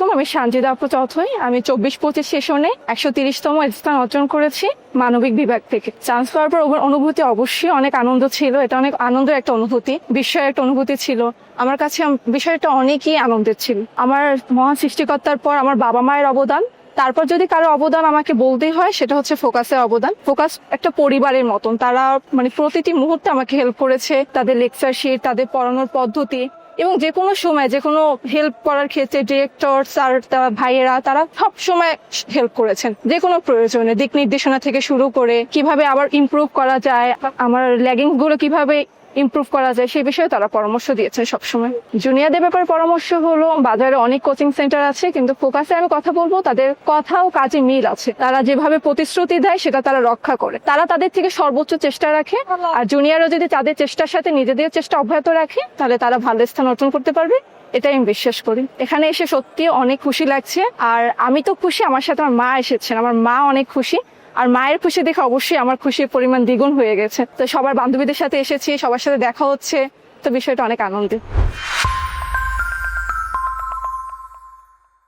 আলাইকুম, আমি সানজিদা চৌধুরী। আমি চব্বিশ পঁচিশ সেশনে একশো তিরিশতম স্থান অর্জন করেছি মানবিক বিভাগ থেকে। চান্স পাওয়ার পর অনুভূতি অবশ্যই অনেক আনন্দ ছিল। এটা অনেক আনন্দের একটা অনুভূতি, বিস্ময়ের একটা অনুভূতি ছিল। আমার কাছে বিষয়টা অনেকই আনন্দের ছিল। আমার মহান সৃষ্টিকর্তার পর আমার বাবা মায়ের অবদান। তারপর যদি কারও অবদান আমাকে বলতেই হয়, সেটা হচ্ছে ফোকাসের অবদান। ফোকাস একটা পরিবারের মতন। তারা মানে প্রতিটি মুহূর্তে আমাকে হেল্প করেছে। তাদের লেকচার শিট তাদের পড়ানোর পদ্ধতি এবং যে কোনো সময়, যে কোনো হেল্প করার ক্ষেত্রে ডিরেক্টর স্যার ভাইয়েরা, তারা সব সময় হেল্প করেছেন। যে কোনো প্রয়োজনে দিক নির্দেশনা থেকে শুরু করে কীভাবে আবার ইমপ্রুভ করা যায় আমার ল্যাগিংসগুলো কীভাবে ইমপ্রুভ করা যায়, সেই বিষয়ে তারা পরামর্শ দিয়েছেন সবসময়। জুনিয়রদের ব্যাপারে পরামর্শ হলো, বাজারে অনেক কোচিং সেন্টার আছে, কিন্তু ফোকাসে আমি কথা বলব, তাদের কথা ও কাজে মিল আছে। তারা যেভাবে প্রতিশ্রুতি দেয়, সেটা তারা রক্ষা করে। তারা তাদের থেকে সর্বোচ্চ চেষ্টা রাখে, আর জুনিয়ররা যদি তাদের চেষ্টার সাথে নিজেদের চেষ্টা অব্যাহত রাখে, তাহলে তারা ভালো স্থান অর্জন করতে পারবে। এটাই আমি বিশ্বাস করি। এখানে এসে সত্যি অনেক খুশি লাগছে, আর আমি তো খুশি, আমার সাথে আমার মা এসেছেন, আমার মা অনেক খুশি। আর মায়ের খুশি দেখে অবশ্যই আমার খুশির পরিমাণ দ্বিগুণ হয়ে গেছে। তো সবার বান্ধবীদের সাথে এসেছি, সবার সাথে দেখা হচ্ছে। তো বিষয়টা অনেক আনন্দের।